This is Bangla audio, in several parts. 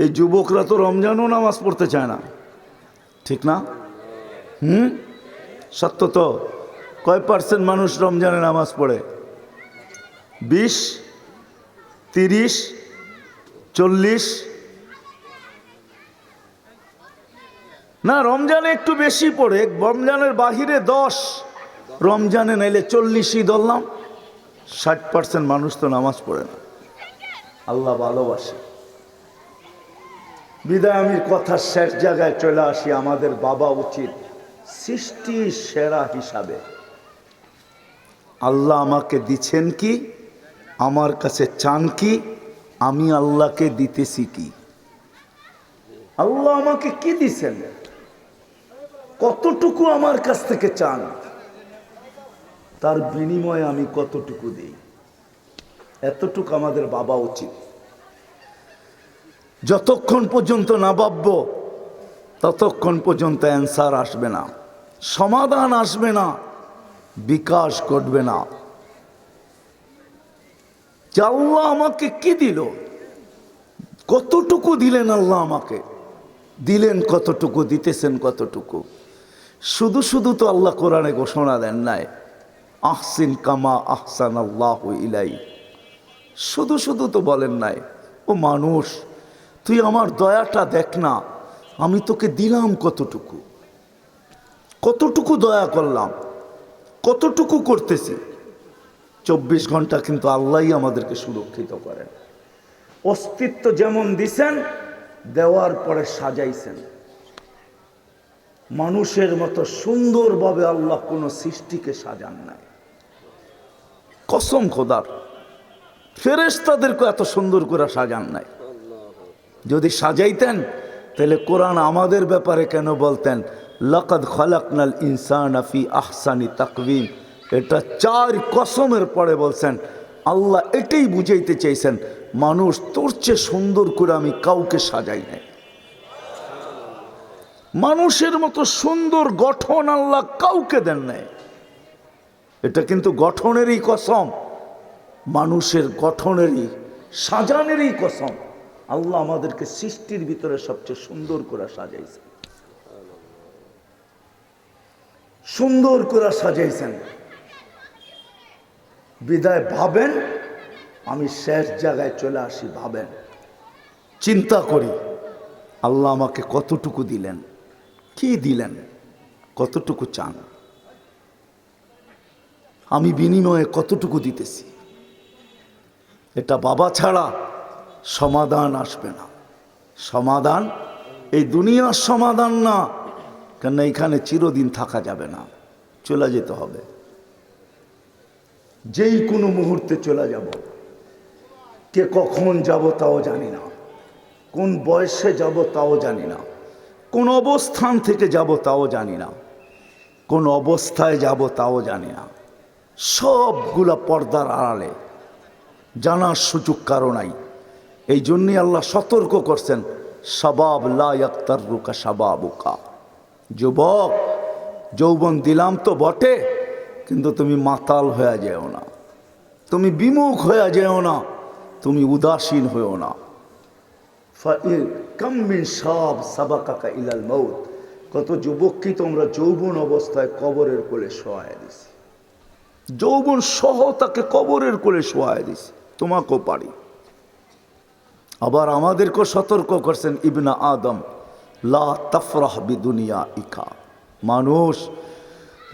এই যুবকরা তো রমজানও নামাজ পড়তে চায় না। ঠিক না? হুম? সত্য তো। কয় পার্সেন্ট মানুষ রমজানে নামাজ পড়ে? বিশ, তিরিশ, চল্লিশ? না, রমজানে একটু বেশি পড়ে। রমজানের বাহিরে দশ, রমজানে নাইলে চল্লিশই ধরলাম। ষাট পার্সেন্ট মানুষ তো নামাজ পড়ে না। আল্লাহ ভালোবাসে। বিদায় আমি কথার শেষ জায়গায় চলে আসি আমাদের বাবা উচিত সৃষ্টি সেরা হিসাবে। আল্লাহ আমাকে দিচ্ছেন কি? আমার কাছে চান কি? আমি আল্লাহকে দিতেছি কি? আল্লাহ আমাকে কি দিছেন কতটুকু আমার কাছ থেকে চান? তার বিনিময়ে আমি কতটুকু দিই? এতটুকু আমাদের বাবা উচিত। যতক্ষণ পর্যন্ত না ভাবব, ততক্ষণ পর্যন্ত অ্যান্সার আসবে না। সমাধান আসবে না, বিকাশ ঘটবে না। যে আল্লাহ আমাকে কি দিল? কতটুকু দিলেন আল্লাহ আমাকে? দিলেন কতটুকু, দিতেছেন কতটুকু? শুধু শুধু তো আল্লাহ কোরআনে ঘোষণা দেন নাই। আহসিন কামা আহসান আল্লাহ ইলাই শুধু শুধু তো বলেন নাই, ও মানুষ তুই আমার দয়াটা দেখ না, আমি তোকে দিলাম কতটুকু? কতটুকু দয়া করলাম? কতটুকু করতেছি? চব্বিশ ঘণ্টা কিন্তু আল্লাহই আমাদেরকে সুরক্ষিত করেন। অস্তিত্ব যেমন দিছেন, দেওয়ার পরে সাজাইছেন। মানুষের মতো সুন্দরভাবে আল্লাহ কোনো সৃষ্টিকে সাজান নাই। কসম খোদার ফেরেস্তাদেরকে এত সুন্দর করে সাজান নাই। যদি সাজাইতেন, তাহলে কোরআন আমাদের ব্যাপারে কেন বলতেন? লকদ খলাকনাল ইনসান আফি আহসানি তাকবিম এটা চার কসমের পরে বলছেন, আল্লাহ এটাই বুঝাইতে চাইছেন, মানুষ তোর চেয়ে সুন্দর করে আমি কাউকে সাজাই নাই। মানুষের মতো সুন্দর গঠন আল্লাহ কাউকে দেন নাই। এটা কিন্তু গঠনেরই কসম, মানুষের গঠনেরই, সাজানেরই কসম। আল্লাহ আমাদেরকে সৃষ্টির ভিতরে সবচেয়ে সুন্দর করে সাজাইছেন। সুন্দর করে সাজাইছেন। বিদায় ভাবেন, আমি শেষ জায়গায় চলে আসি, ভাবেন। চিন্তা করি, আল্লাহ আমাকে কতটুকু দিলেন, কি দিলেন, কতটুকু চান। আমি বিনিময়ে কতটুকু দিতেছি। এটা বাবা ছাড়া সমাধান আসবে না। সমাধান, এই দুনিয়ার সমাধান না কেন এখানে চিরদিন থাকা যাবে না। চলে যেতে হবে। যেই কোনো মুহূর্তে চলে যাব। কে কখন যাব তাও জানি না। কোন বয়সে যাব তাও জানি না। কোন অবস্থান থেকে যাব তাও জানি না। কোন অবস্থায় যাব তাও জানি না। সবগুলা পর্দার আড়ালে জানার সুযোগ কারও নাই। এই জন্যই আল্লাহ সতর্ক করছেন, সবাব লাক্তার রুকা সাবাবুকা যুবক, যৌবন দিলাম তো বটে, কিন্তু তুমি মাতাল হয়ে যেও না। তুমি বিমুখ হয়ে যেও না, তুমি উদাসীন হয়েও না। কাম্মিন সব সাবাকাকা ইলাল মৌত কত যুবককে তোমরা যৌবন অবস্থায় কবরের কোলে শোয়ায় দিছি। যৌবন সহ তাকে কবরের কোলে শোয়ায় দিছি। তোমাকেও পারি। আবার আমাদেরকেও সতর্ক করছেন ইবনা আদম, লা তফরাহ বি দুনিয়া ইকা মানুষ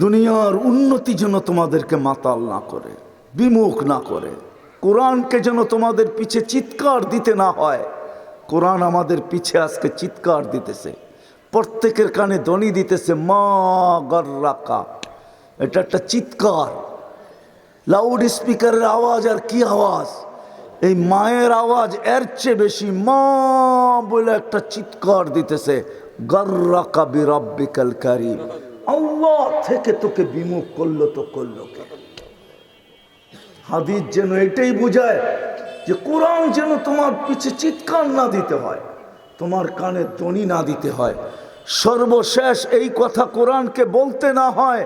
দুনিয়ার উন্নতি যেন তোমাদেরকে মাতাল না করে, বিমুখ না করে। কোরআনকে যেন তোমাদের পিছে চিৎকার দিতে না হয়। কোরআন আমাদের পিছে আজকে চিৎকার দিতেছে, প্রত্যেকের কানে ধ্বনি দিতেছে, মা গর্রাকা। এটা একটা চিৎকার। লাউড স্পিকারের আওয়াজ আর কি আওয়াজ? এই মায়ের আওয়াজ এর চেয়ে বেশি, মা বলে একটা চিৎকার দিতেছে আল্লাহ থেকে তোকে বিমুখ করল, তো করল কে? হাদিস যেন এটাই বোঝায় যে কোরআন যেন তোমার পিছে চিৎকার না দিতে হয়, তোমার কানে ধ্বনি না দিতে হয়। সর্বশেষ এই কথা কোরআনকে বলতে না হয়,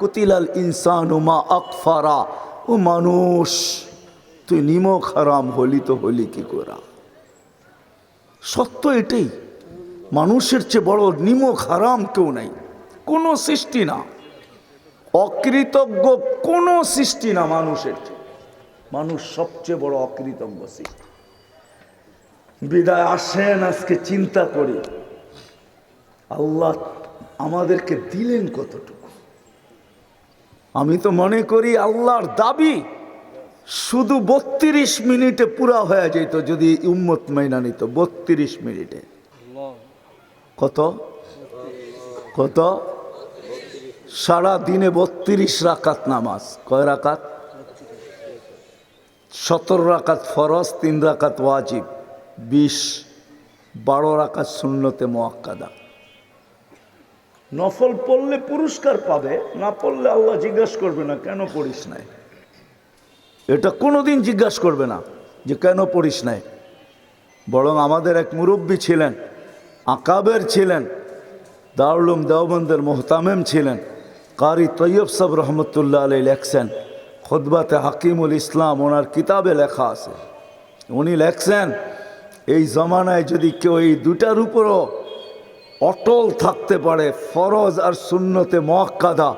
কুতিলাল ইনসান মা আকফারা, ও মানুষ। তুই নিমক হারাম হলি তো হলি কি করা? সত্য এটাই। মানুষের চেয়ে বড় নিমক হারাম কেউ নাই। কোনো সৃষ্টি না। অকৃতজ্ঞ কোনো সৃষ্টি না মানুষের মানুষ সবচেয়ে বড় অকৃতজ্ঞ সৃষ্টি। বিদায় আসেন, আজকে চিন্তা করি। আল্লাহ আমাদেরকে দিলেন কতটুকু? আমি তো মনে করি আল্লাহর দাবি শুধু বত্রিশ মিনিটে পুরা হয়ে যেত যদি উম্মত মাইনা নিত, বত্রিশ মিনিটে। কত? কত? সারা দিনে বত্রিশ রাকাত নামাজ। কয় রাকাত? সতেরো রাকাত ফরজ, তিন রাকাত ওয়াজিব। বিশ, বারো রাকাত শূন্যতে মোয়াক্কাদা। নফল পড়লে পুরস্কার পাবে, না পড়লে আল্লাহ জিজ্ঞাসা করবে না, কেন পড়িস নাই? এটা কোনো দিন জিজ্ঞাসা করবে না যে কেন পড়িস নাই। বরং আমাদের এক মুরব্বী ছিলেন, আকাবের ছিলেন দারুলুম দেওবন্দের মোহতামেম ছিলেন, কারি তৈয়ব সাব রহমতুল্লাহ আলী লেখছেন খোদবাতে হাকিমুল ইসলাম ওনার কিতাবে লেখা আছে। উনি লেখছেন, এই জমানায় যদি কেউ এই দুটার উপরও অটল থাকতে পারে, ফরজ আর শূন্যতে মক্কাদা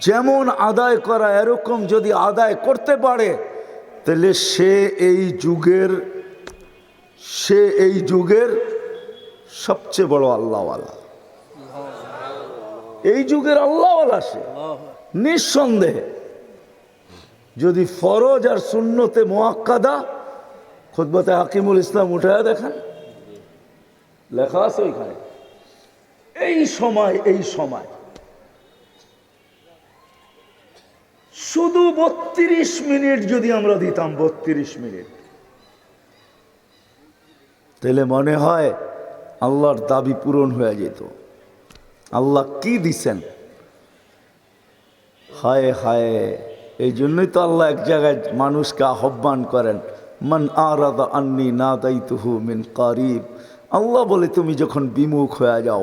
যেমন আদায় করা এরকম যদি আদায় করতে পারে, তাহলে সে এই যুগের, সে এই যুগের সবচেয়ে বড় আল্লাহওয়ালা। এই যুগের আল্লাহওয়ালা সে। নিঃসন্দেহে। যদি ফরজ আর শূন্যতে মোয়াক্কাদা খুদ্বতে হাকিমুল ইসলাম উঠে দেখেন। লেখা আছে ওইখানে। এই সময় এই সময়। শুধু বত্রিশ মিনিট যদি আমরা দিতাম, বত্রিশ মিনিট। তাহলে মনে হয় আল্লাহর দাবি পূরণ হয়ে যেত। আল্লাহ কি দিছেন? হায় হায়, এই জন্যই তো আল্লাহ এক জায়গায় মানুষকে আহ্বান করেন, মান আরাদা আন্নি না দায়িতুহু মিন কারিব। আল্লাহ বলে, তুমি যখন বিমুখ হয়ে যাও,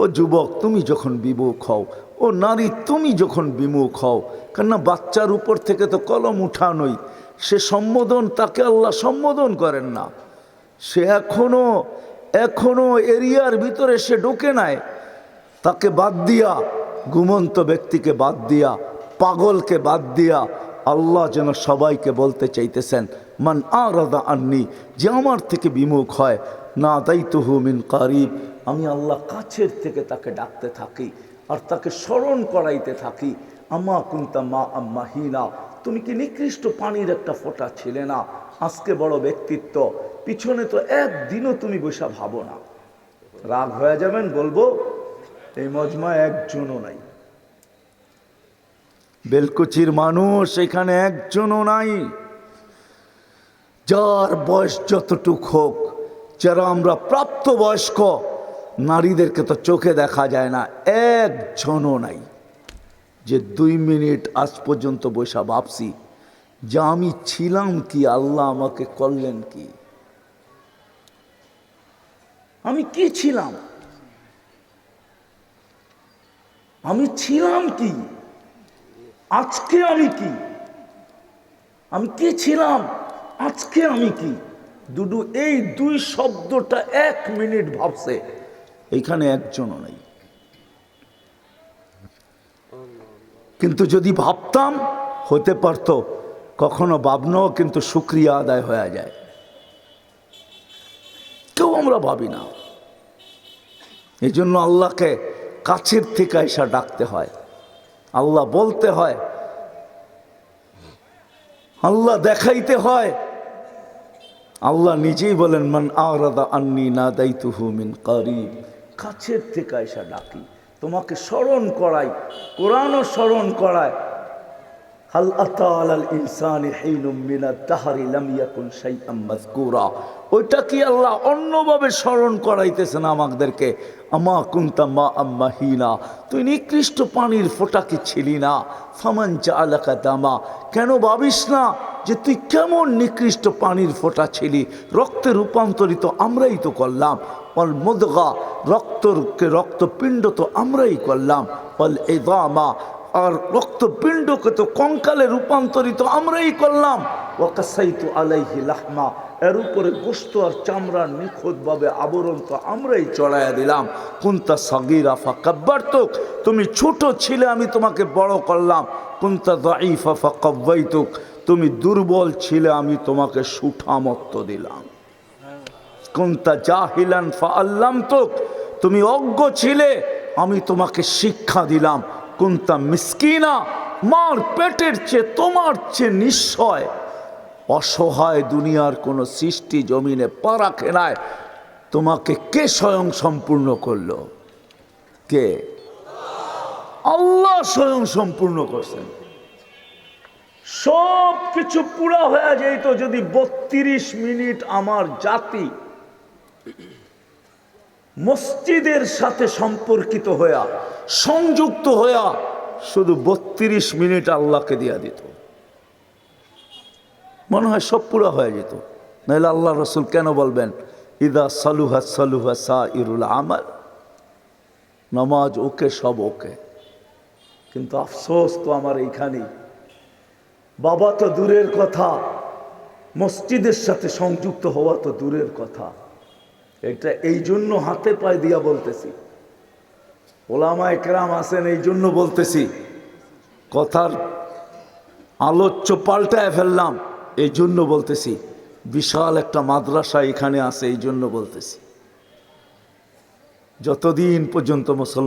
ও যুবক, তুমি যখন বিমুখ হও ও নারী, তুমি যখন বিমুখ হও, কেননা বাচ্চার উপর থেকে তো কলম উঠানোই, সে সম্বোধন, তাকে আল্লাহ সম্বোধন করেন না। সে এখনও এখনও এরিয়ার ভিতরে সে ঢোকে নাই। তাকে বাদ দিয়া, ঘুমন্ত ব্যক্তিকে বাদ দিয়া, পাগলকে বাদ দিয়া আল্লাহ যেন সবাইকে বলতে চাইতেছেন, মান আরাদা আননি, যে আমার থেকে বিমুখ হয় না দায়িত্বহু হুমিন কারিব, আমি আল্লাহ কাছের থেকে তাকে ডাকতে থাকি। আর তাকে স্মরণ করাইতে থাকি। আমা কুন্তা মা আম্মা হিনা, তুমি কি নিকৃষ্ট পানির একটা ফোঁটা ছিলে না? আজকে বড় ব্যক্তিত্ব, পিছনে তো একদিনও তুমি বসা ভাবো না। রাগ হয়ে যাবেন, বলব, এই মজমা একজনও নাই। বেলকুচির মানুষ এখানে একজনও নাই। যার বয়স যতটুক হোক, যারা আমরা প্রাপ্ত বয়স্ক নারীদেরকে তো চোখে দেখা যায় না, একজনও নাই। যে দুই মিনিট আজ পর্যন্ত বৈশা ভাবছি, যে আমি ছিলাম কি, আল্লাহ আমাকে করলেন কি? আমি কি ছিলাম? আমি ছিলাম কি? আজকে আমি কি? আমি কি ছিলাম? আজকে আমি কি? দুডু এই দুই শব্দটা এক মিনিট ভাবছে। এইখানে একজনও নেই। কিন্তু যদি ভাবতাম, হতে পারতো, কখনো ভাবনাও কিন্তু সুক্রিয়া আদায় হয়ে যায়। কেউ আমরা ভাবি না। এই জন্য আল্লাহকে কাছের থেকে এসা ডাকতে হয়। আল্লাহ বলতে হয়, আল্লাহ দেখাইতে হয়। আল্লাহ নিজেই বলেন, মান আরাদা আন্নি না দায়িতুহু মিন কারিব। কাছের থেকে এসা ডাকি। তোমাকে স্মরণ করাই কোরআনও স্মরণ করায়। হাল আতাল ইনসানি হিনুম মিনা তাহারি লাম ইয়াকুন শাইআম মাযকুরা ওইটা কি আল্লাহ অন্যভাবে স্মরণ করাইতেছেন আমাদেরকে? আমা কুন্তা মা আম্মা হিনা তুই নিকৃষ্ট পানির ফোঁটা কি ছিলি না? ফামান চালাকা দামা। কেন ভাবিস না যে তুই কেমন নিকৃষ্ট পানির ফোঁটা ছিলি? রক্তে রূপান্তরিত আমরাই তো করলাম। অল মুদগা রক্তকে রক্তপিণ্ড তো আমরাই করলাম। অল এদামা আর রক্তপিণ্ডকে তো কঙ্কালে রূপান্তরিত আমরাই করলাম। ওয়াকাসাইতু আলাইহি লাহমা, এর উপরে গোস্ত আর চামড়ার নিখুঁতভাবে আবরণ তো আমরাই চড়াইয়া দিলাম। কুন্তা সাগিরা ফাকাব্বার তোক তুমি ছোট ছিলে, আমি তোমাকে বড় করলাম। কুন্তা দাইফা ফাকাব্বাইতুক তুমি দুর্বল ছিলে, আমি তোমাকে সুঠামত্ব দিলাম। কুন্তা জাহিলান ফা আল্লাম তোক তুমি অজ্ঞ ছিলে, আমি তোমাকে শিক্ষা দিলাম। কুন্তা মিসকিনা, মার পেটের চেয়ে তোমার চেয়ে নিশ্চয় অসহায় দুনিয়ার কোনো সৃষ্টি জমিনে পা রাখে নাই। তোমাকে কে স্বয়ং সম্পূর্ণ করল? কে? আল্লাহ স্বয়ং সম্পূর্ণ করছেন। সব কিছু পুরা হয়ে যেত যদি বত্রিশ মিনিট আমার জাতি মসজিদের সাথে সম্পর্কিত হইয়া, সংযুক্ত হইয়া শুধু বত্রিশ মিনিট আল্লাহকে দিয়া দিত। মনে হয় সব পুরা হয়ে যেত। নাহলে আল্লাহ রসুল কেন বলবেন, ইদা সালুহা সালুহা সা ইরুল আমার নমাজ ওকে, সব ওকে। কিন্তু আফসোস তো আমার এইখানেই। বাবা তো দূরের কথা, মসজিদের সাথে সংযুক্ত হওয়া তো দূরের কথা। এটা এই জন্য হাতে পায়ে দিয়া বলতেছি। ওলামা একরাম আছেন এই জন্য বলতেছি। কথার আলোচ্য পাল্টায় ফেললাম এই জন্য বলতেছি। বিশাল একটা মাদ্রাসা এখানে আছে এই জন্য বলতেছি। যতদিন পর্যন্ত মুসলমান